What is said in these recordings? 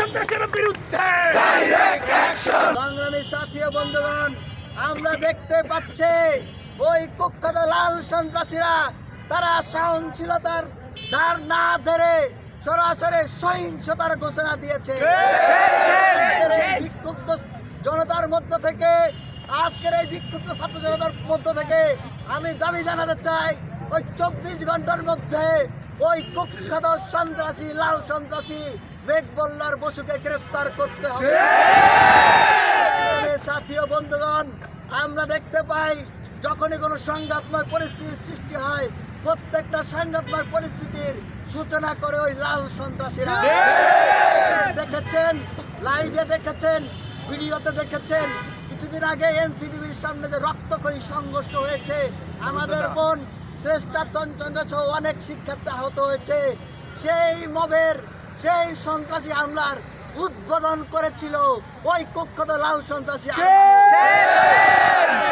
সন্ত্রাসের বিরুদ্ধে। সংগ্রামী সাথী বন্ধুগণ আমরা দেখতে পাচ্ছি ওই কুখ্যাত লাল সন্ত্রাসীরা তারা সহনশীলতার ধার না ধরে সরাসরি সহিংসতার ঘোষণা দিয়েছে। বিক্ষুব্ধ জনতার মধ্য থেকে আজকের এই বিক্ষুব্ধ ছাত্র জনতার মধ্য থেকে আমি দাবি জানাতে চাই ওই চব্বিশ ঘণ্টার মধ্যে ওই কুখ্যাত সন্ত্রাসী লাল সন্ত্রাসী মেঘবল্লার বসুকে গ্রেফতার করতে হবে। সাথী ও বন্ধুগণ আমরা দেখতে পাই যখনই কোনো সংঘাতময় পরিস্থিতির সৃষ্টি হয় প্রত্যেকটা সংঘাতময় পরিস্থিতির সূচনা করে ওই লাল সন্ত্রাসীরা। দেখেছেন লাইভে দেখেছেন ভিডিওতে দেখেছেন কিছুদিন আগে এনসিডিবির সামনে যে রক্তক্ষয়ী সংঘর্ষ হয়েছে আমাদের বোন শ্রেষ্ঠা তঞ্চন্দ্র সহ অনেক শিক্ষার্থী আহত হয়েছে। সেই মবের সেই সন্ত্রাসী হামলার উদ্বোধন করেছিল ওই কুখ্যাত লাল সন্ত্রাসী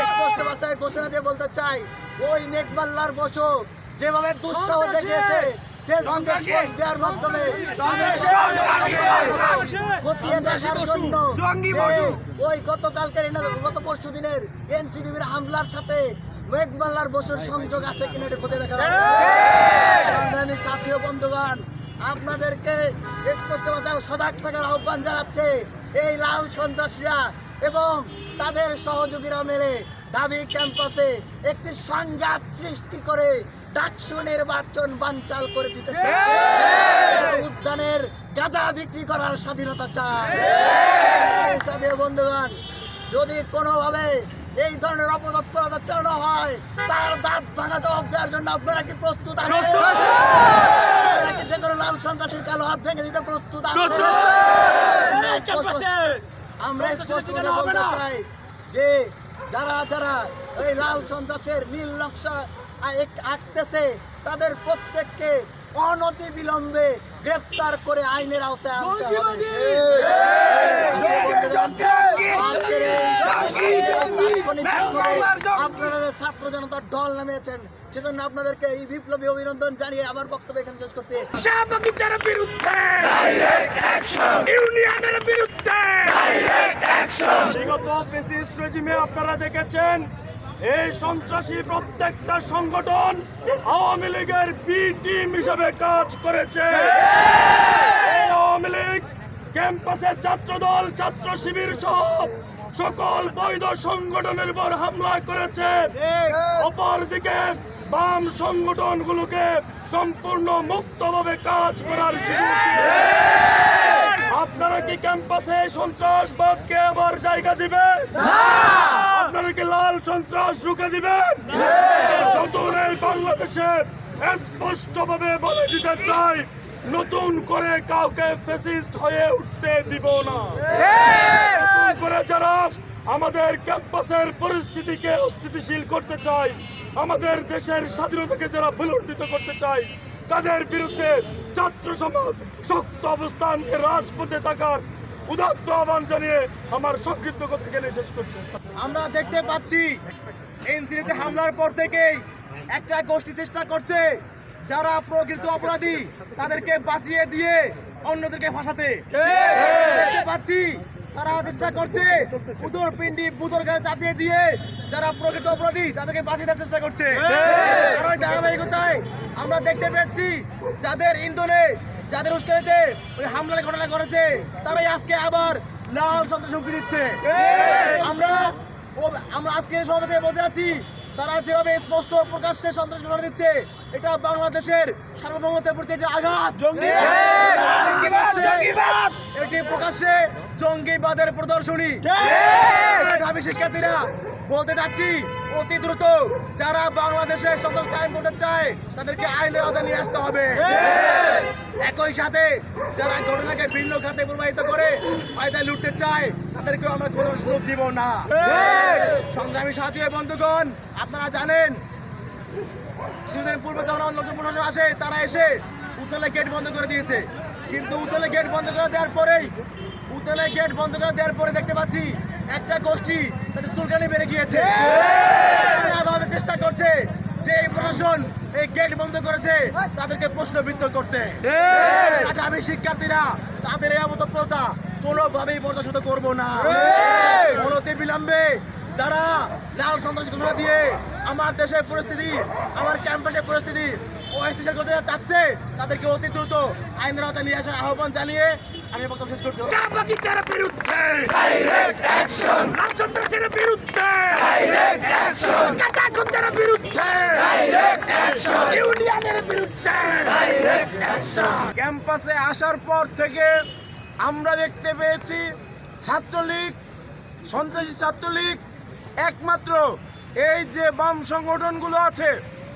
স্পষ্ট ভাষায় ঘোষণা দিয়ে বলতে চাই ওই মেঘমাল্লার বসো যেভাবে দুঃসাহ দেখিয়েছে ফেসবুকে দেওয়ার মাধ্যমে খতিয়ে দেখার জন্য। ওই গতকালকের গত পরশু দিনের এনসিডিবির হামলার সাথে মেঘমাল্লার বসুর সংযোগ আছে কিনা এটা খতিয়ে দেখার সংগ্রামী সাথী বন্ধুগণ আপনাদেরকে স্পষ্ট ভাষায় সজাগ থাকার আহ্বান জানাচ্ছে এই লাল সন্ত্রাসীরা এবং তাদের সহযোগীরা মেলে দাবি ক্যাম্পাসে একটি সংঘাত সৃষ্টি করে ডাকসু নির্বাচন বানচাল করে দিতে চায়। উদ্যানের গাঁজা বিক্রি করার স্বাধীনতা চায়। বন্ধুগণ যদি কোনোভাবে এই ধরনের অপতৎপরতা চালানো হয় তার দাঁত ভাঙা জবাব দেওয়ার জন্য আপনারা কি প্রস্তুত আছেন? যে কোনো লাল সন্ত্রাসীর কালো হাত ভেঙে দিতে প্রস্তুত আমরা স্পষ্ট- করে বলতে চাই যে যারা যারা এই লাল সন্ত্রাসের নীল নকশা আঁকতেছে তাদের প্রত্যেককে অনতি বিলম্বে গ্রেফতার করে আইনের আওতায় আনতে হবে। আপনারা ছাত্র জনতার ঢল নামিয়েছেন সেজন্য আপনাদেরকে এই বিপ্লবী অভিনন্দন জানিয়ে আমার বক্তব্য এখানে শেষ করছি। বিরুদ্ধে ইউনিয়নের বিরুদ্ধে বিগত ফেসিস্ট রেজিমে আপনারা দেখেছেন এই সন্ত্রাসী প্রত্যেকটা সংগঠন আওয়ামী লীগের বি টিম হিসেবে কাজ করেছে। এই আওয়ামী লীগ ক্যাম্পাসে ছাত্রদল ছাত্র শিবির সহ সকল বৈধ সংগঠনের উপর হামলা করেছে। অপরদিকে বাম সংগঠনগুলোকে সম্পূর্ণ মুক্তভাবে কাজ করার আপনারা কি ক্যাম্পাসে সন্ত্রাসবাদকে আবার জায়গা দিবেন? আপনারা কি লাল সন্ত্রাস রুখে দিবেন? নতুন এই বাংলাদেশে স্পষ্টভাবে বলে দিতে চাই নতুন করে কাউকে ফেসিস্ট হয়ে উঠতে দিব না। নতুন করে যারা আমাদের ক্যাম্পাসের পরিস্থিতিকে অস্থিতিশীল করতে চায়, আমাদের দেশের স্বাধীনতাকে যারা বিলণ্ডিত করতে চায়, তাদের বিরুদ্ধে ছাত্র সমাজ শক্ত অবস্থান রাজপথে থাকার উদাত্ত আহ্বান জানিয়ে আমার সংক্ষিপ্ত কথা এখানে শেষ করছে। আমরা দেখতে পাচ্ছি এনসিডিতে হামলার পর থেকেই একটা গোষ্ঠী চেষ্টা করছে। যারা প্রকৃত অপরাধী তাদেরকে বাঁচিয়ে দিয়ে অন্যদেরকে ফাঁসাতে। দেখতে পাচ্ছি তারা চেষ্টা করছে উদর পিন্ডি বুদর গায়ে চাপিয়ে দিয়ে যারা প্রকৃত অপরাধী তাদেরকে বাঁচিয়ে দেওয়ার চেষ্টা করছে। কারণ ধারাবাহিকতায় আমরা দেখতে পেয়েছি যাদের ইন্ধনে যাদের উস্কানিতে ওই হামলার ঘটনা করেছে তারাই আজকে আবার লাল সন্ত্রাস হুমকি দিচ্ছে। আমরা আমরা আজকে সভাপতি বলতে যাচ্ছি তারা যেভাবে স্পষ্ট প্রকাশ্যে সন্ত্রাস ঘটনা দিচ্ছে এটা বাংলাদেশের সার্বভৌমত্বের প্রতি একটি আঘাত। জঙ্গি এটি প্রকাশ্যে জঙ্গিবাদের প্রদর্শনী। শিক্ষার্থীরা বলতে যাচ্ছি অতি দ্রুত যারা বাংলাদেশে সন্ত্রাস কায়েম করতে চায়, তাদেরকে আইনের আওতায় নিয়ে আসতে হবে। একই সাথে যারা ঘটনাকে ভিন্ন খাতে প্রবাহিত করে ফায়দা লুটতে চায়, তাদেরকেও আমরা কোনো সুযোগ দিব না। সংগ্রামী সাথী বন্ধুগণ, আপনারা জানেন কিছুদিন পূর্বে যখন আমার নতুন প্রশাসন আসে, তারা এসে উতলে গেট বন্ধ করে দিয়েছে। কিন্তু উতলে গেট বন্ধ করে দেওয়ার পরেই, উতলে গেট বন্ধ করে দেওয়ার পরে দেখতে পাচ্ছি একটা গোষ্ঠী তাদের চুলকানি বেড়ে গিয়েছে। নানাভাবে চেষ্টা করছে যে এই প্রশাসন এই গেট বন্ধ করেছে, তাদেরকে প্রশ্নবিদ্ধ করতে। আমি শিক্ষার্থীরা, তাদের এই অবতপ্রতা কোনোভাবেই বরদাস্ত করব না। অনতি বিলম্বে যারা লাল সন্ত্রাসী ঘোষণা দিয়ে আমার দেশের পরিস্থিতি, আমার ক্যাম্পাসের পরিস্থিতি অস্থিতিশীল করতে চাচ্ছে তাদেরকে অতি দ্রুত আইনের আওতায় নিয়ে আসার আহ্বান জানিয়ে আমি বক্তব্য শেষ করছি। দাবাগিটার বিরুদ্ধে ডাইরেক্ট অ্যাকশন সন্ত্রাসের বিরুদ্ধে ডাইরেক্ট অ্যাকশন কাটাকুন্দার বিরুদ্ধে ডাইরেক্ট অ্যাকশন ইউনিয়নের বিরুদ্ধে ডাইরেক্ট অ্যাকশন ক্যাম্পাসে আসার পর থেকে আমরা দেখতে পেয়েছি ছাত্রলীগ সন্ত্রাসী ছাত্রলীগ একমাত্র এই যে বাম সংগঠনগুলো আছে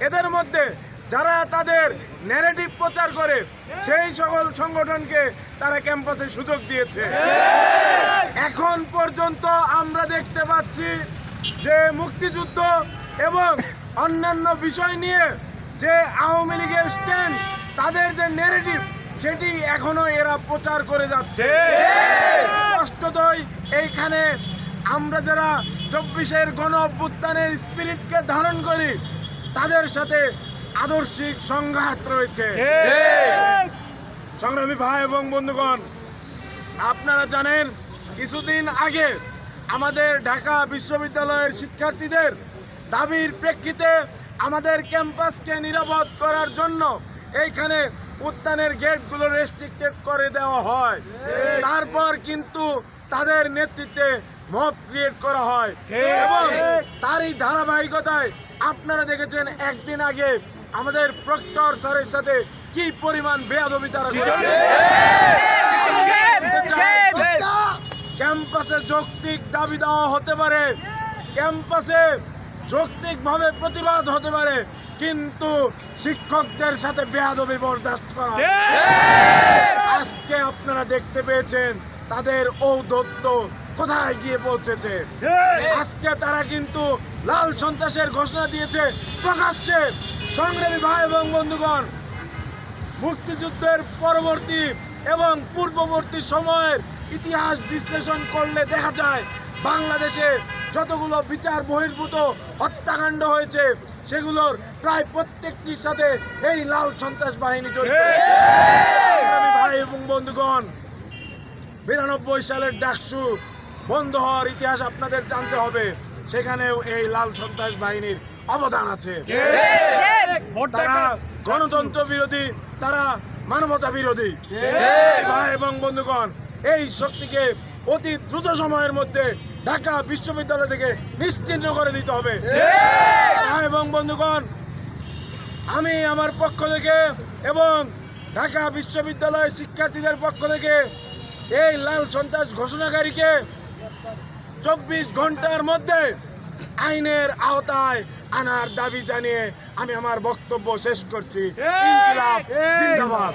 এদের মধ্যে যারা তাদের ন্যারেটিভ প্রচার করে, সেই সকল সংগঠনকে তারা ক্যাম্পাসে সুযোগ দিয়েছে। এখন পর্যন্ত আমরা দেখতে পাচ্ছি যে মুক্তিযুদ্ধ এবং অন্যান্য বিষয় নিয়ে যে আওয়ামী লীগের স্ট্যান্ড তাদের যে ন্যারেটিভ সেটি এখনও এরা প্রচার করে যাচ্ছে। স্পষ্টতই এইখানে আমরা যারা চব্বিশের গণ অভ্যুত্থানের স্পিরিটকে ধারণ করি, তাদের সাথে আদর্শিক সংঘাত রয়েছে। সংগ্রামী ভাই এবং বন্ধুগণ আপনারা জানেন কিছুদিন আগে আমাদের ঢাকা বিশ্ববিদ্যালয়ের শিক্ষার্থীদের দাবির প্রেক্ষিতে আমাদের ক্যাম্পাসকে নিরাপদ করার জন্য এইখানে উদ্যানের গেটগুলো রেস্ট্রিক্টেড করে দেওয়া হয়। তারপর কিন্তু তাদের নেতৃত্বে মব ক্রিয়েট করা হয়। এবং তারই ধারাবাহিকতায় আপনারা দেখেছেন একদিন আগে আমাদের প্রক্টর স্যারের সাথে কি পরিমাণ বেয়াদবি তারা করেছে? ক্যাম্পাসে যৌক্তিক দাবি দেওয়া হতে পারে। ক্যাম্পাসে যৌক্তিকভাবে প্রতিবাদ হতে পারে। কিন্তু শিক্ষকদের সাথে বেয়াদবি বরদাস্ত করা। আজকে আপনারা দেখতে পেয়েছেন তাদের ঔদত্ত কোথায় গিয়ে পৌঁছেছে। আজকে তারা কিন্তু লাল সন্ত্রাসের ঘোষণা দিয়েছে প্রকাশ্যে। সংগ্রামী ভাই এবং বন্ধুগণ মুক্তিযুদ্ধের পরবর্তী এবং পূর্ববর্তী সময়ের ইতিহাস বিশ্লেষণ করলে দেখা যায় বাংলাদেশে যতগুলো বিচার বহির্ভূত হত্যাকাণ্ড হয়েছে সেগুলোর প্রায় প্রত্যেকটির সাথে এই লাল সন্ত্রাস বাহিনী জড়িত। সংগ্রামী ভাই এবং বন্ধুগণ বিরানব্বই সালের ডাকসু বন্ধ হওয়ার ইতিহাস আপনাদের জানতে হবে সেখানেও এই লাল সন্ত্রাস বাহিনীর অবদান আছে। তারা গণতন্ত্র বিরোধী তারা মানবতা বিরোধী। ভাই এবং বন্ধুগণ এই শক্তিকে অতি দ্রুত সময়ের মধ্যে ঢাকা বিশ্ববিদ্যালয় থেকে নিশ্চিহ্ন করে দিতে হবে। ভাই এবং বন্ধুগণ আমি আমার পক্ষ থেকে এবং ঢাকা বিশ্ববিদ্যালয়ের শিক্ষার্থীদের পক্ষ থেকে এই লাল সন্ত্রাস ঘোষণাকারীকে চব্বিশ ঘণ্টার মধ্যে আইনের আওতায় আনার দাবি জানিয়ে আমি আমার বক্তব্য শেষ করছি। ইনকিলাব জিন্দাবাদ।